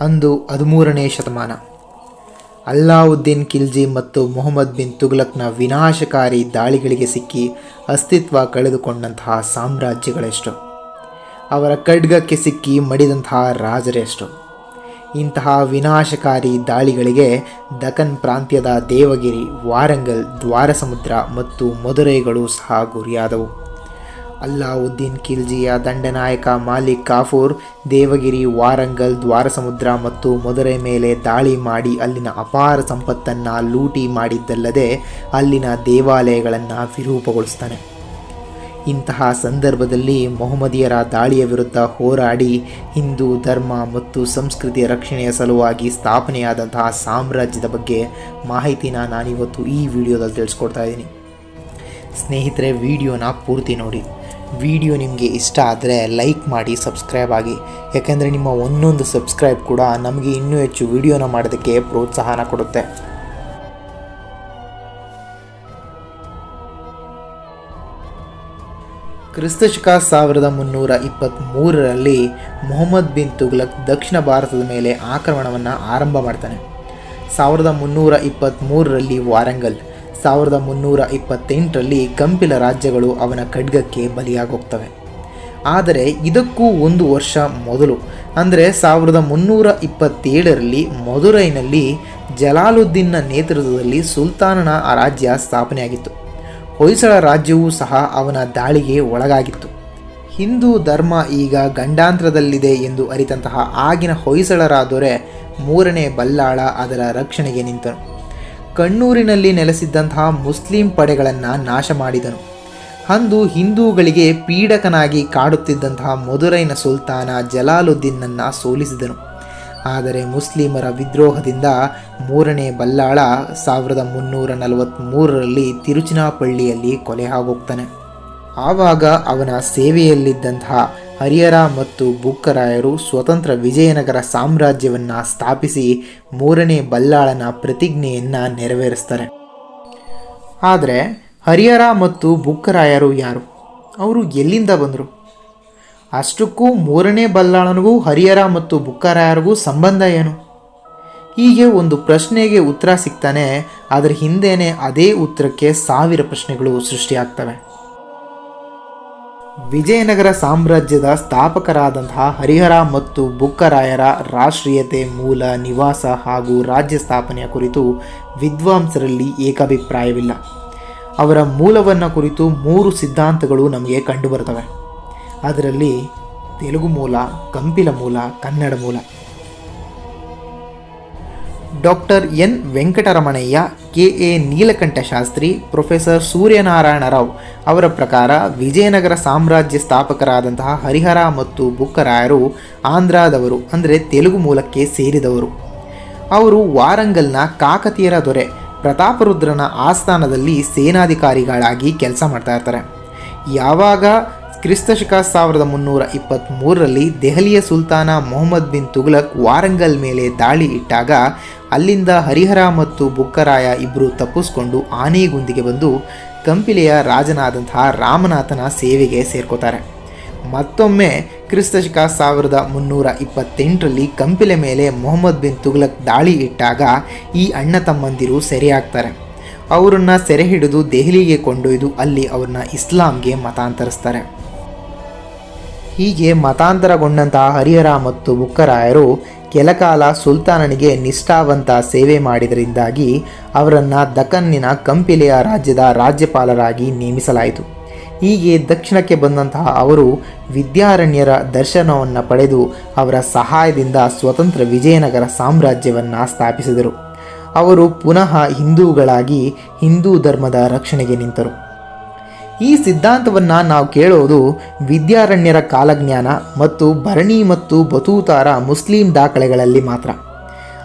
ಅಂದು ಹದಿಮೂರನೇ ಶತಮಾನ. ಅಲ್ಲಾವುದ್ದೀನ್ ಖಿಲ್ಜಿ ಮತ್ತು ಮೊಹಮ್ಮದ್ ಬಿನ್ ತುಗ್ಲಕ್ನ ವಿನಾಶಕಾರಿ ದಾಳಿಗಳಿಗೆ ಸಿಕ್ಕಿ ಅಸ್ತಿತ್ವ ಕಳೆದುಕೊಂಡಂತಹ ಸಾಮ್ರಾಜ್ಯಗಳೆಷ್ಟು. ಅವರ ಖಡ್ಗಕ್ಕೆ ಸಿಕ್ಕಿ ಮಡಿದಂತಹ ರಾಜರೆಷ್ಟು. ಇಂತಹ ವಿನಾಶಕಾರಿ ದಾಳಿಗಳಿಗೆ ದಖನ್ ಪ್ರಾಂತ್ಯದ ದೇವಗಿರಿ, ವಾರಂಗಲ್, ದ್ವಾರಸಮುದ್ರ ಮತ್ತು ಮದುರೈಗಳು ಸಹ ಗುರಿಯಾದವು. ಅಲ್ಲಾವುದ್ದೀನ್ ಖಿಲ್ಜಿಯ ದಂಡನಾಯಕ ಮಾಲಿಕ್ ಕಾಫೂರ್, ದೇವಗಿರಿ, ವಾರಂಗಲ್, ದ್ವಾರಸಮುದ್ರ ಮತ್ತು ಮದುರೆ ಮೇಲೆ ದಾಳಿ ಮಾಡಿ ಅಲ್ಲಿನ ಅಪಾರ ಸಂಪತ್ತನ್ನು ಲೂಟಿ ಮಾಡಿದ್ದಲ್ಲದೆ ಅಲ್ಲಿನ ದೇವಾಲಯಗಳನ್ನು ವಿರೂಪಗೊಳಿಸ್ತಾನೆ. ಇಂತಹ ಸಂದರ್ಭದಲ್ಲಿ ಮೊಹಮ್ಮದಿಯರ ದಾಳಿಯ ವಿರುದ್ಧ ಹೋರಾಡಿ ಹಿಂದೂ ಧರ್ಮ ಮತ್ತು ಸಂಸ್ಕೃತಿಯ ರಕ್ಷಣೆಯ ಸಲುವಾಗಿ ಸ್ಥಾಪನೆಯಾದಂತಹ ಸಾಮ್ರಾಜ್ಯದ ಬಗ್ಗೆ ಮಾಹಿತಿನ ನಾನಿವತ್ತು ಈ ವಿಡಿಯೋದಲ್ಲಿ ತಿಳಿಸ್ಕೊಡ್ತಾ ಇದ್ದೀನಿ. ಸ್ನೇಹಿತರೆ, ವಿಡಿಯೋನ ಪೂರ್ತಿ ನೋಡಿ. ವಿಡಿಯೋ ನಿಮಗೆ ಇಷ್ಟ ಆದರೆ ಲೈಕ್ ಮಾಡಿ, ಸಬ್ಸ್ಕ್ರೈಬ್ ಆಗಿ. ಯಾಕೆಂದರೆ ನಿಮ್ಮ ಒಂದೊಂದು ಸಬ್ಸ್ಕ್ರೈಬ್ ಕೂಡ ನಮಗೆ ಇನ್ನೂ ಹೆಚ್ಚು ವಿಡಿಯೋನ ಮಾಡೋದಕ್ಕೆ ಪ್ರೋತ್ಸಾಹನ ಕೊಡುತ್ತೆ. ಕ್ರಿಸ್ತಶಕ ಸಾವಿರದ ಮುನ್ನೂರ ಇಪ್ಪತ್ತ್ಮೂರರಲ್ಲಿ ಮೊಹಮ್ಮದ್ ಬಿನ್ ತುಗ್ಲಕ್ ದಕ್ಷಿಣ ಭಾರತದ ಮೇಲೆ ಆಕ್ರಮಣವನ್ನು ಆರಂಭ ಮಾಡ್ತಾನೆ. ಸಾವಿರದ ಮುನ್ನೂರ ಇಪ್ಪತ್ತ್ಮೂರರಲ್ಲಿ ವಾರಂಗಲ್ ಸಾವಿರದ ಮುನ್ನೂರ ಇಪ್ಪತ್ತೆಂಟರಲ್ಲಿ ಕಂಪಿಲ ರಾಜ್ಯಗಳು ಅವನ ಖಡ್ಗಕ್ಕೆ ಬಲಿಯಾಗೋಗ್ತವೆ. ಆದರೆ ಇದಕ್ಕೂ ಒಂದು ವರ್ಷ ಮೊದಲು, ಅಂದರೆ ಸಾವಿರದ ಮುನ್ನೂರ ಇಪ್ಪತ್ತೇಳರಲ್ಲಿ ಮಧುರೈನಲ್ಲಿ ಜಲಾಲುದ್ದೀನ್ನ ನೇತೃತ್ವದಲ್ಲಿ ಸುಲ್ತಾನನ ರಾಜ್ಯ ಸ್ಥಾಪನೆಯಾಗಿತ್ತು. ಹೊಯ್ಸಳ ರಾಜ್ಯವೂ ಸಹ ಅವನ ದಾಳಿಗೆ ಒಳಗಾಗಿತ್ತು. ಹಿಂದೂ ಧರ್ಮ ಈಗ ಗಂಡಾಂತರದಲ್ಲಿದೆ ಎಂದು ಅರಿತಂತಹ ಆಗಿನ ಹೊಯ್ಸಳರ ದೊರೆ ಮೂರನೇ ಬಲ್ಲಾಳ ಅದರ ರಕ್ಷಣೆಗೆ ನಿಂತನು. ಕಣ್ಣೂರಿನಲ್ಲಿ ನೆಲೆಸಿದ್ದಂತಹ ಮುಸ್ಲಿಂ ಪಡೆಗಳನ್ನು ನಾಶ ಮಾಡಿದನು. ಅಂದು ಹಿಂದೂಗಳಿಗೆ ಪೀಡಕನಾಗಿ ಕಾಡುತ್ತಿದ್ದಂತಹ ಮಧುರೈನ ಸುಲ್ತಾನ ಜಲಾಲುದ್ದೀನನ್ನು ಸೋಲಿಸಿದನು. ಆದರೆ ಮುಸ್ಲಿಮರ ವಿದ್ರೋಹದಿಂದ ಮೂರನೇ ಬಲ್ಲಾಳ ಸಾವಿರದ ಮುನ್ನೂರ ನಲವತ್ತ್ಮೂರರಲ್ಲಿ ತಿರುಚಿನಾಪಳ್ಳಿಯಲ್ಲಿ ಕೊಲೆ ಆಗೋಗ್ತಾನೆ. ಆವಾಗ ಅವನ ಸೇವೆಯಲ್ಲಿದ್ದಂತಹ ಹರಿಹರ ಮತ್ತು ಬುಕ್ಕರಾಯರು ಸ್ವತಂತ್ರ ವಿಜಯನಗರ ಸಾಮ್ರಾಜ್ಯವನ್ನು ಸ್ಥಾಪಿಸಿ ಮೂರನೇ ಬಲ್ಲಾಳನ ಪ್ರತಿಜ್ಞೆಯನ್ನು ನೆರವೇರಿಸ್ತಾರೆ. ಆದರೆ ಹರಿಹರ ಮತ್ತು ಬುಕ್ಕರಾಯರು ಯಾರು? ಅವರು ಎಲ್ಲಿಂದ ಬಂದರು? ಅಷ್ಟಕ್ಕೂ ಮೂರನೇ ಬಲ್ಲಾಳನಿಗೂ ಹರಿಹರ ಮತ್ತು ಬುಕ್ಕರಾಯರಿಗೂ ಸಂಬಂಧ ಏನು? ಹೀಗೆ ಒಂದು ಪ್ರಶ್ನೆಗೆ ಉತ್ತರ ಸಿಗ್ತಾನೆ ಅದರ ಹಿಂದೆಯೇ ಅದೇ ಉತ್ತರಕ್ಕೆ ಸಾವಿರ ಪ್ರಶ್ನೆಗಳು ಸೃಷ್ಟಿಯಾಗ್ತವೆ. ವಿಜಯನಗರ ಸಾಮ್ರಾಜ್ಯದ ಸ್ಥಾಪಕರಾದಂತಹ ಹರಿಹರ ಮತ್ತು ಬುಕ್ಕರಾಯರ ರಾಷ್ಟ್ರೀಯತೆ ಮೂಲ ನಿವಾಸ ಹಾಗೂ ರಾಜ್ಯ ಸ್ಥಾಪನೆಯ ಕುರಿತು ವಿದ್ವಾಂಸರಲ್ಲಿ ಏಕಾಭಿಪ್ರಾಯವಿಲ್ಲ. ಅವರ ಮೂಲವನ್ನು ಕುರಿತು ಮೂರು ಸಿದ್ಧಾಂತಗಳು ನಮಗೆ ಕಂಡುಬರ್ತವೆ ಅದರಲ್ಲಿ ತೆಲುಗು ಮೂಲ ಕಂಪಿಲ ಮೂಲ, ಕನ್ನಡ ಮೂಲ. Doctor N Venkataramanayya, K A Nilakantha Sastri, professor Suryanarayana Rao ಅವರ ಪ್ರಕಾರ ವಿಜಯನಗರ ಸಾಮ್ರಾಜ್ಯ ಸ್ಥಾಪಕರಾದಂತಹ ಹರಿಹರ ಮತ್ತು ಬುಕ್ಕರಾಯರು ಆಂಧ್ರದವರು, ಅಂದರೆ ತೆಲುಗು ಮೂಲಕ್ಕೆ ಸೇರಿದವರು. ಅವರು ವಾರಂಗಲ್ನ ಕಾಕತೀಯರ ದೊರೆ ಪ್ರತಾಪರುದ್ರನ ಆಸ್ಥಾನದಲ್ಲಿ ಸೇನಾಧಿಕಾರಿಗಳಾಗಿ ಕೆಲಸ ಮಾಡ್ತಾ ಇರ್ತಾರೆ. ಯಾವಾಗ ಕ್ರಿಸ್ತಶಕ ಸಾವಿರದ ಮುನ್ನೂರ ಇಪ್ಪತ್ತ್ಮೂರರಲ್ಲಿ ದೆಹಲಿಯ ಸುಲ್ತಾನ ಮೊಹಮ್ಮದ್ ಬಿನ್ ತುಘಲಕ್ ವಾರಂಗಲ್ ಮೇಲೆ ದಾಳಿ ಇಟ್ಟಾಗ ಅಲ್ಲಿಂದ ಹರಿಹರ ಮತ್ತು ಬುಕ್ಕರಾಯ ಇಬ್ಬರು ತಪ್ಪಿಸ್ಕೊಂಡು ಆನೆಗುಂದಿಗೆ ಬಂದು ಕಂಪಿಲೆಯ ರಾಜನಾದಂತಹ ರಾಮನಾಥನ ಸೇವೆಗೆ ಸೇರ್ಕೋತಾರೆ. ಮತ್ತೊಮ್ಮೆ ಕ್ರಿಸ್ತಶಕ ಸಾವಿರದ ಮುನ್ನೂರ ಇಪ್ಪತ್ತೆಂಟರಲ್ಲಿ ಕಂಪಿಲೆ ಮೇಲೆ ಮೊಹಮ್ಮದ್ ಬಿನ್ ತುಘಲಕ್ ದಾಳಿ ಇಟ್ಟಾಗ ಈ ಅಣ್ಣ ತಮ್ಮಂದಿರು ಸೆರೆಯಾಗ್ತಾರೆ. ಅವರನ್ನು ಸೆರೆ ಹಿಡಿದು ದೆಹಲಿಗೆ ಕೊಂಡೊಯ್ದು ಅಲ್ಲಿ ಅವ್ರನ್ನ ಇಸ್ಲಾಂಗೆ ಮತಾಂತರಿಸ್ತಾರೆ. ಹೀಗೆ ಮತಾಂತರಗೊಂಡಂತಹ ಹರಿಹರ ಮತ್ತು ಬುಕ್ಕರಾಯರು ಕೆಲಕಾಲ ಸುಲ್ತಾನನಿಗೆ ನಿಷ್ಠಾವಂತ ಸೇವೆ ಮಾಡಿದರಿಂದಾಗಿ ಅವರನ್ನು ದಖನ್ನಿನ ಕಂಪಿಲೆಯ ರಾಜ್ಯದ ರಾಜ್ಯಪಾಲರಾಗಿ ನೇಮಿಸಲಾಯಿತು. ಹೀಗೆ ದಕ್ಷಿಣಕ್ಕೆ ಬಂದಂತಹ ಅವರು ವಿದ್ಯಾರಣ್ಯರ ದರ್ಶನವನ್ನು ಪಡೆದು ಅವರ ಸಹಾಯದಿಂದ ಸ್ವತಂತ್ರ ವಿಜಯನಗರ ಸಾಮ್ರಾಜ್ಯವನ್ನು ಸ್ಥಾಪಿಸಿದರು. ಅವರು ಪುನಃ ಹಿಂದೂಗಳಾಗಿ ಹಿಂದೂ ಧರ್ಮದ ರಕ್ಷಣೆಗೆ ನಿಂತರು. ಈ ಸಿದ್ಧಾಂತವನ್ನು ನಾವು ಕೇಳೋದು ವಿದ್ಯಾರಣ್ಯರ ಕಾಲಜ್ಞಾನ ಮತ್ತು ಭರಣಿ ಮತ್ತು ಬತೂತಾರ ಮುಸ್ಲಿಂ ದಾಖಲೆಗಳಲ್ಲಿ ಮಾತ್ರ.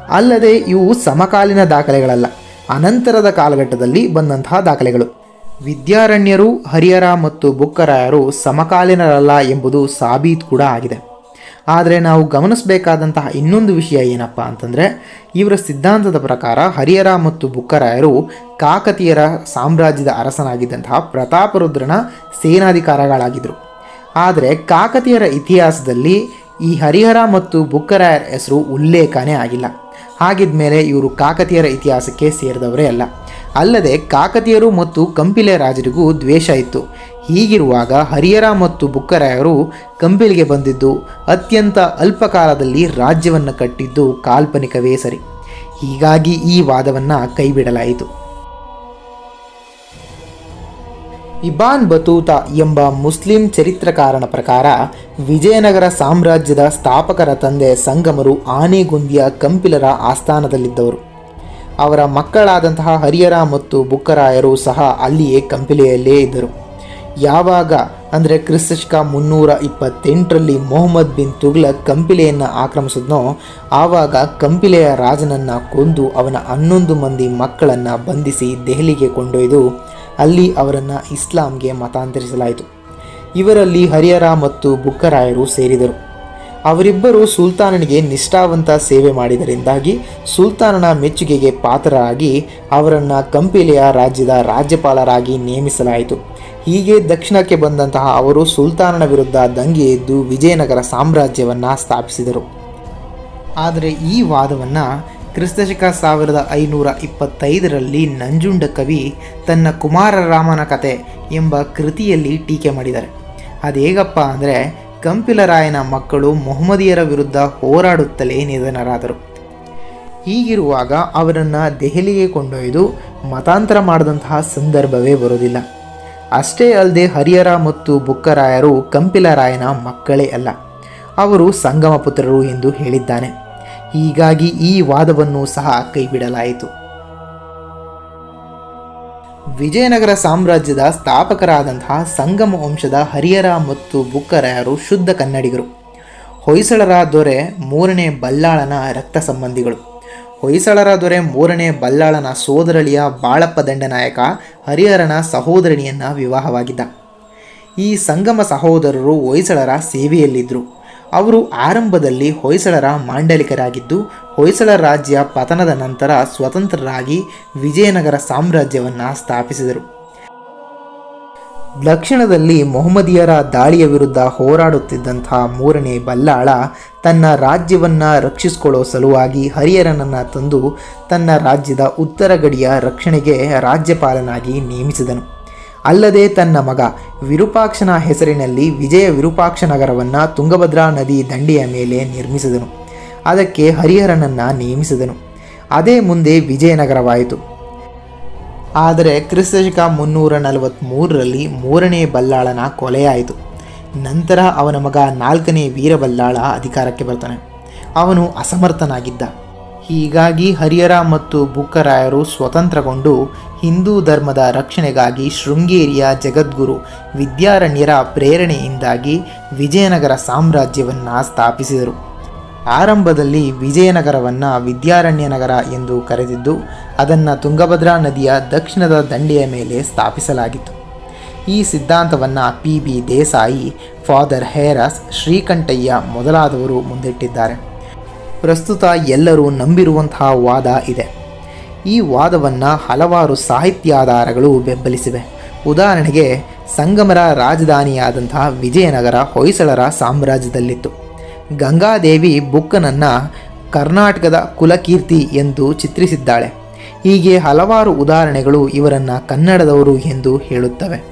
ಅಲ್ಲದೆ ಇವು ಸಮಕಾಲೀನ ದಾಖಲೆಗಳಲ್ಲ, ಅನಂತರದ ಕಾಲಘಟ್ಟದಲ್ಲಿ ಬಂದಂತಹ ದಾಖಲೆಗಳು. ವಿದ್ಯಾರಣ್ಯರು, ಹರಿಹರ ಮತ್ತು ಬುಕ್ಕರಾಯರು ಸಮಕಾಲೀನರಲ್ಲ ಎಂಬುದು ಸಾಬೀತು ಕೂಡ ಆಗಿದೆ. ಆದರೆ ನಾವು ಗಮನಿಸಬೇಕಾದಂತಹ ಇನ್ನೊಂದು ವಿಷಯ ಏನಪ್ಪ ಅಂತಂದರೆ, ಇವರ ಸಿದ್ಧಾಂತದ ಪ್ರಕಾರ ಹರಿಹರ ಮತ್ತು ಬುಕ್ಕರಾಯರು ಕಾಕತೀಯರ ಸಾಮ್ರಾಜ್ಯದ ಅರಸನಾಗಿದ್ದಂತಹ ಪ್ರತಾಪರುದ್ರನ ಸೇನಾಧಿಕಾರಗಳಾಗಿದ್ದರು. ಆದರೆ ಕಾಕತಿಯರ ಇತಿಹಾಸದಲ್ಲಿ ಈ ಹರಿಹರ ಮತ್ತು ಬುಕ್ಕರಾಯರ ಹೆಸರು ಉಲ್ಲೇಖನೇ ಆಗಿಲ್ಲ. ಹಾಗಿದ್ಮೇಲೆ ಇವರು ಕಾಕತಿಯರ ಇತಿಹಾಸಕ್ಕೆ ಸೇರಿದವರೇ ಅಲ್ಲ. ಅಲ್ಲದೆ ಕಾಕತೀಯರು ಮತ್ತು ಕಂಪಿಲೆ ರಾಜರಿಗೂ ದ್ವೇಷ ಇತ್ತು. ಹೀಗಿರುವಾಗ ಹರಿಹರ ಮತ್ತು ಬುಕ್ಕರಾಯರು ಕಂಪಿಲಿಗೆ ಬಂದಿದ್ದು, ಅತ್ಯಂತ ಅಲ್ಪಕಾಲದಲ್ಲಿ ರಾಜ್ಯವನ್ನು ಕಟ್ಟಿದ್ದು ಕಾಲ್ಪನಿಕವೇ ಸರಿ. ಹೀಗಾಗಿ ಈ ವಾದವನ್ನು ಕೈಬಿಡಲಾಯಿತು. ಇಬಾನ್ ಬತೂತಾ ಎಂಬ ಮುಸ್ಲಿಂ ಚರಿತ್ರಕಾರನ ಪ್ರಕಾರ ವಿಜಯನಗರ ಸಾಮ್ರಾಜ್ಯದ ಸ್ಥಾಪಕರ ತಂದೆ ಸಂಗಮರು ಆನೆಗುಂದಿಯ ಕಂಪಿಲರ ಆಸ್ಥಾನದಲ್ಲಿದ್ದವರು. ಅವರ ಮಕ್ಕಳಾದಂತಹ ಹರಿಹರ ಮತ್ತು ಬುಕ್ಕರಾಯರು ಸಹ ಅಲ್ಲಿಯೇ ಕಂಪಿಲೆಯಲ್ಲೇ ಇದ್ದರು. ಯಾವಾಗ? ಅಂದರೆ ಕ್ರಿಸ್ತಶಕ ಮುನ್ನೂರ ಇಪ್ಪತ್ತೆಂಟರಲ್ಲಿ ಮೊಹಮ್ಮದ್ ಬಿನ್ ತುಗ್ಲಕ್ ಕಂಪಿಲೆಯನ್ನು ಆಕ್ರಮಿಸಿದ್ನೋ, ಆವಾಗ ಕಂಪಿಲೆಯ ರಾಜನನ್ನು ಕೊಂದು ಅವನ ಹನ್ನೊಂದು ಮಂದಿ ಮಕ್ಕಳನ್ನು ಬಂಧಿಸಿ ದೆಹಲಿಗೆ ಕೊಂಡೊಯ್ದು ಅಲ್ಲಿ ಅವರನ್ನು ಇಸ್ಲಾಂಗೆ ಮತಾಂತರಿಸಲಾಯಿತು. ಇವರಲ್ಲಿ ಹರಿಹರ ಮತ್ತು ಬುಕ್ಕರಾಯರು ಸೇರಿದರು. ಅವರಿಬ್ಬರು ಸುಲ್ತಾನನಿಗೆ ನಿಷ್ಠಾವಂತ ಸೇವೆ ಮಾಡಿದರಿಂದಾಗಿ ಸುಲ್ತಾನನ ಮೆಚ್ಚುಗೆಗೆ ಪಾತ್ರರಾಗಿ ಅವರನ್ನು ಕಂಪಿಲೆಯ ರಾಜ್ಯದ ರಾಜ್ಯಪಾಲರಾಗಿ ನೇಮಿಸಲಾಯಿತು. ಹೀಗೆ ದಕ್ಷಿಣಕ್ಕೆ ಬಂದಂತಹ ಅವರು ಸುಲ್ತಾನನ ವಿರುದ್ಧ ದಂಗೆ ಎದ್ದು ವಿಜಯನಗರ ಸಾಮ್ರಾಜ್ಯವನ್ನು ಸ್ಥಾಪಿಸಿದರು. ಆದರೆ ಈ ವಾದವನ್ನು ಕ್ರಿಸ್ತಶಕ ಸಾವಿರದ ಐನೂರ ಇಪ್ಪತ್ತೈದರಲ್ಲಿ ನಂಜುಂಡ ಕವಿ ತನ್ನ ಕುಮಾರರಾಮನ ಕತೆ ಎಂಬ ಕೃತಿಯಲ್ಲಿ ಟೀಕೆ ಮಾಡಿದ್ದಾರೆ. ಅದೇಗಪ್ಪ ಅಂದರೆ ಕಂಪಿಲರಾಯನ ಮಕ್ಕಳು ಮೊಹಮ್ಮದಿಯರ ವಿರುದ್ಧ ಹೋರಾಡುತ್ತಲೇ ನಿಧನರಾದರು. ಹೀಗಿರುವಾಗ ಅವರನ್ನು ದೆಹಲಿಗೆ ಕೊಂಡೊಯ್ದು ಮತಾಂತರ ಮಾಡಿದಂತಹ ಸಂದರ್ಭವೇ ಬರೋದಿಲ್ಲ ಅಷ್ಟೇ ಅಲ್ಲದೆ ಹರಿಹರ ಮತ್ತು ಬುಕ್ಕರಾಯರು ಕಂಪಿಲರಾಯನ ಮಕ್ಕಳೇ ಅಲ್ಲ, ಅವರು ಸಂಗಮ ಪುತ್ರರು ಎಂದು ಹೇಳಿದ್ದಾನೆ. ಹೀಗಾಗಿ ಈ ವಾದವನ್ನು ಸಹ ಕೈಬಿಡಲಾಯಿತು. ವಿಜಯನಗರ ಸಾಮ್ರಾಜ್ಯದ ಸ್ಥಾಪಕರಾದಂತಹ ಸಂಗಮ ವಂಶದ ಹರಿಯರ ಮತ್ತು ಬುಕ್ಕರಾಯರು ಶುದ್ಧ ಕನ್ನಡಿಗರು. ಹೊಯ್ಸಳರ ದೊರೆ ಮೂರನೇ ಬಲ್ಲಾಳನ ರಕ್ತ ಸಂಬಂಧಿಗಳು. ಹೊಯ್ಸಳರ ದೊರೆ ಮೂರನೇ ಬಲ್ಲಾಳನ ಸೋದರಳಿಯ ಬಾಳಪ್ಪ ದಂಡನಾಯಕ ಹರಿಹರನ ಸಹೋದರಣಿಯನ್ನ ವಿವಾಹವಾಗಿದ್ದ. ಈ ಸಂಗಮ ಸಹೋದರರು ಹೊಯ್ಸಳರ ಸೇವೆಯಲ್ಲಿದ್ದರು. ಅವರು ಆರಂಭದಲ್ಲಿ ಹೊಯ್ಸಳರ ಮಾಂಡಲಿಕರಾಗಿದ್ದು ಹೊಯ್ಸಳ ರಾಜ್ಯ ಪತನದ ನಂತರ ಸ್ವತಂತ್ರರಾಗಿ ವಿಜಯನಗರ ಸಾಮ್ರಾಜ್ಯವನ್ನು ಸ್ಥಾಪಿಸಿದರು. ದಕ್ಷಿಣದಲ್ಲಿ ಮೊಹಮ್ಮದಿಯರ ದಾಳಿಯ ವಿರುದ್ಧ ಹೋರಾಡುತ್ತಿದ್ದಂತಹ ಮೂರನೇ ಬಲ್ಲಾಳ ತನ್ನ ರಾಜ್ಯವನ್ನು ರಕ್ಷಿಸಿಕೊಳ್ಳೋ ಸಲುವಾಗಿ ಹರಿಹರನನ್ನು ತಂದು ತನ್ನ ರಾಜ್ಯದ ಉತ್ತರ ಗಡಿಯ ರಕ್ಷಣೆಗೆ ರಾಜ್ಯಪಾಲನಾಗಿ ನೇಮಿಸಿದನು. ಅಲ್ಲದೆ ತನ್ನ ಮಗ ವಿರೂಪಾಕ್ಷನ ಹೆಸರಿನಲ್ಲಿ ವಿಜಯ ವಿರೂಪಾಕ್ಷನಗರವನ್ನು ತುಂಗಭದ್ರಾ ನದಿ ದಂಡೆಯ ಮೇಲೆ ನಿರ್ಮಿಸಿದನು. ಅದಕ್ಕೆ ಹರಿಹರನನ್ನು ನೇಮಿಸಿದನು. ಅದೇ ಮುಂದೆ ವಿಜಯನಗರವಾಯಿತು. ಆದರೆ ಕ್ರಿಸ್ತಶಕ ಮುನ್ನೂರ ನಲವತ್ತ್ಮೂರರಲ್ಲಿ ಮೂರನೇ ಬಲ್ಲಾಳನ ಕೊಲೆಯಾಯಿತು. ನಂತರ ಅವನ ಮಗ ನಾಲ್ಕನೇ ವೀರಬಲ್ಲಾಳ ಅಧಿಕಾರಕ್ಕೆ ಬರ್ತಾನೆ ಅವನು ಅಸಮರ್ಥನಾಗಿದ್ದ. ಹೀಗಾಗಿ ಹರಿಹರ ಮತ್ತು ಬುಕ್ಕರಾಯರು ಸ್ವತಂತ್ರಗೊಂಡು ಹಿಂದೂ ಧರ್ಮದ ರಕ್ಷಣೆಗಾಗಿ ಶೃಂಗೇರಿಯ ಜಗದ್ಗುರು ವಿದ್ಯಾರಣ್ಯರ ಪ್ರೇರಣೆಯಿಂದಾಗಿ ವಿಜಯನಗರ ಸಾಮ್ರಾಜ್ಯವನ್ನು ಸ್ಥಾಪಿಸಿದರು. ಆರಂಭದಲ್ಲಿ ವಿಜಯನಗರವನ್ನು ವಿದ್ಯಾರಣ್ಯ ನಗರ ಎಂದು ಕರೆದಿದ್ದು, ಅದನ್ನು ತುಂಗಭದ್ರಾ ನದಿಯ ದಕ್ಷಿಣದ ದಂಡೆಯ ಮೇಲೆ ಸ್ಥಾಪಿಸಲಾಗಿತ್ತು. ಈ ಸಿದ್ಧಾಂತವನ್ನು P. B. Desai, father Heras, Srikantaiah ಮೊದಲಾದವರು ಮುಂದಿಟ್ಟಿದ್ದಾರೆ. ಪ್ರಸ್ತುತ ಎಲ್ಲರೂ ನಂಬಿರುವಂತಹ ವಾದ ಇದೆ. ಈ ವಾದವನ್ನು ಹಲವಾರು ಸಾಹಿತ್ಯಾಧಾರಗಳು ಬೆಂಬಲಿಸಿವೆ. ಉದಾಹರಣೆಗೆ, ಸಂಗಮರ ರಾಜಧಾನಿಯಾದಂತಹ ವಿಜಯನಗರ ಹೊಯ್ಸಳರ ಸಾಮ್ರಾಜ್ಯದಲ್ಲಿತ್ತು. ಗಂಗಾದೇವಿ ಬುಕ್ಕನನ್ನು ಕರ್ನಾಟಕದ ಕುಲಕೀರ್ತಿ ಎಂದು ಚಿತ್ರಿಸಿದ್ದಾಳೆ. ಹೀಗೆ ಹಲವಾರು ಉದಾಹರಣೆಗಳು ಇವರನ್ನು ಕನ್ನಡದವರು ಎಂದು ಹೇಳುತ್ತವೆ.